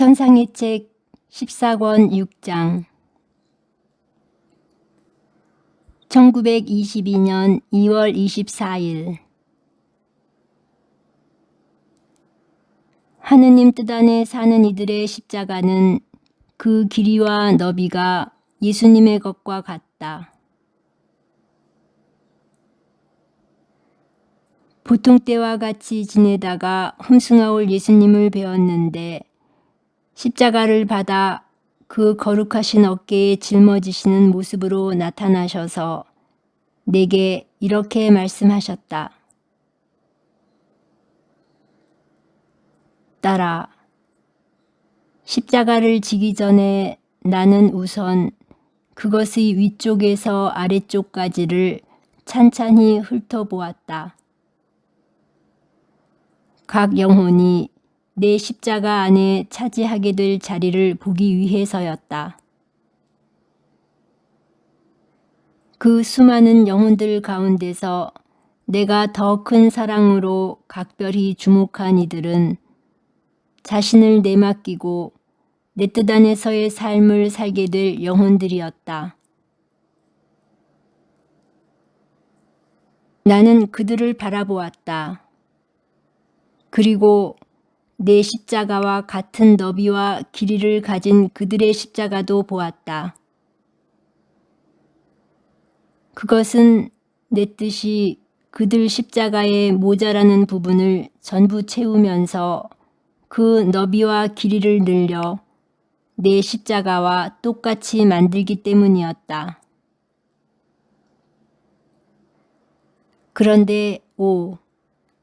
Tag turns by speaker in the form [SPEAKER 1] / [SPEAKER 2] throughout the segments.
[SPEAKER 1] 천상의 책 14권 6장 1922년 2월 24일 하느님 뜻 안에 사는 이들의 십자가는 그 길이와 너비가 예수님의 것과 같다. 보통 때와 같이 지내다가 흠숭아올 예수님을 배웠는데 십자가를 받아 그 거룩하신 어깨에 짊어지시는 모습으로 나타나셔서 내게 이렇게 말씀하셨다. 딸아, 십자가를 지기 전에 나는 우선 그것의 위쪽에서 아래쪽까지를 찬찬히 훑어보았다. 각 영혼이 내 십자가 안에 차지하게 될 자리를 보기 위해서였다. 그 수많은 영혼들 가운데서 내가 더 큰 사랑으로 각별히 주목한 이들은 자신을 내맡기고 내 뜻 안에서의 삶을 살게 될 영혼들이었다. 나는 그들을 바라보았다. 그리고 내 십자가와 같은 너비와 길이를 가진 그들의 십자가도 보았다. 그것은 내 뜻이 그들 십자가의 모자라는 부분을 전부 채우면서 그 너비와 길이를 늘려 내 십자가와 똑같이 만들기 때문이었다. 그런데 오,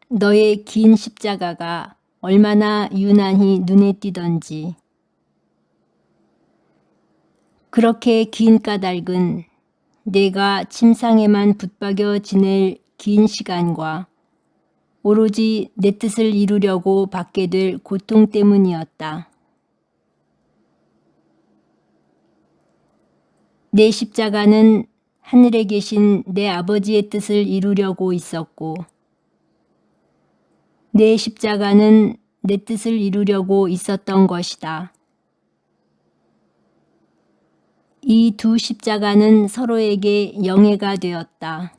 [SPEAKER 1] 너의 긴 십자가가 얼마나 유난히 눈에 띄던지. 그렇게 긴 까닭은 내가 침상에만 붙박여 지낼 긴 시간과 오로지 내 뜻을 이루려고 받게 될 고통 때문이었다. 내 십자가는 하늘에 계신 내 아버지의 뜻을 이루려고 있었고 내 십자가는 내 뜻을 이루려고 있었던 것이다. 이 두 십자가는 서로에게 영예가 되었다.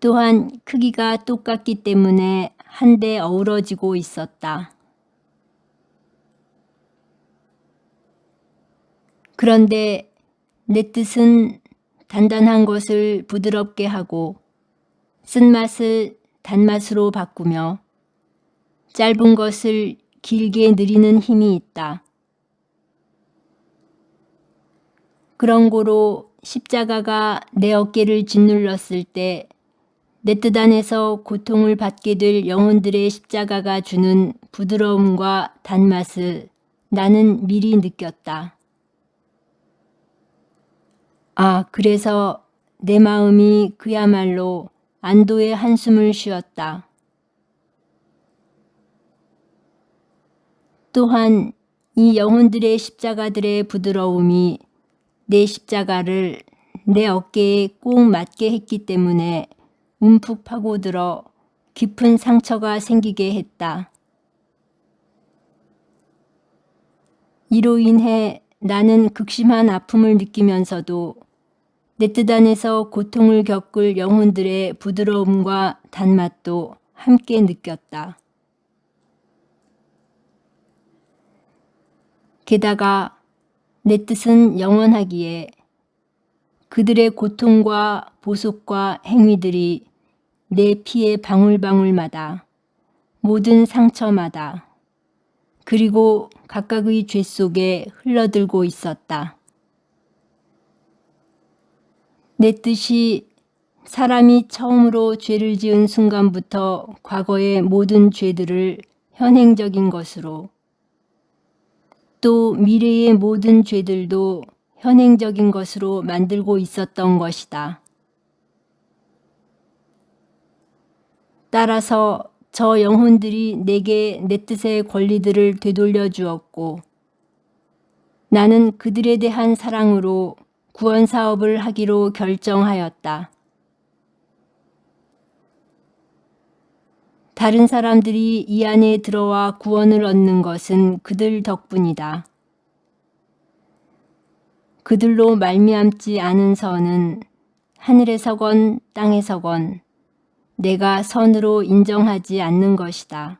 [SPEAKER 1] 또한 크기가 똑같기 때문에 한데 어우러지고 있었다. 그런데 내 뜻은 단단한 것을 부드럽게 하고 쓴맛을 단맛으로 바꾸며 짧은 것을 길게 느리는 힘이 있다. 그런 고로 십자가가 내 어깨를 짓눌렀을 때 내 뜻 안에서 고통을 받게 될 영혼들의 십자가가 주는 부드러움과 단맛을 나는 미리 느꼈다. 아, 그래서 내 마음이 그야말로 안도의 한숨을 쉬었다. 또한 이 영혼들의 십자가들의 부드러움이 내 십자가를 내 어깨에 꼭 맞게 했기 때문에 움푹 파고들어 깊은 상처가 생기게 했다. 이로 인해 나는 극심한 아픔을 느끼면서도 내 뜻 안에서 고통을 겪을 영혼들의 부드러움과 단맛도 함께 느꼈다. 게다가 내 뜻은 영원하기에 그들의 고통과 보속과 행위들이 내 피의 방울방울마다 모든 상처마다 그리고 각각의 죄 속에 흘러들고 있었다. 내 뜻이 사람이 처음으로 죄를 지은 순간부터 과거의 모든 죄들을 현행적인 것으로 또 미래의 모든 죄들도 현행적인 것으로 만들고 있었던 것이다. 따라서 저 영혼들이 내게 내 뜻의 권리들을 되돌려 주었고 나는 그들에 대한 사랑으로 구원 사업을 하기로 결정하였다. 다른 사람들이 이 안에 들어와 구원을 얻는 것은 그들 덕분이다. 그들로 말미암지 않은 선은 하늘에 서건 땅에 서건 내가 선으로 인정하지 않는 것이다.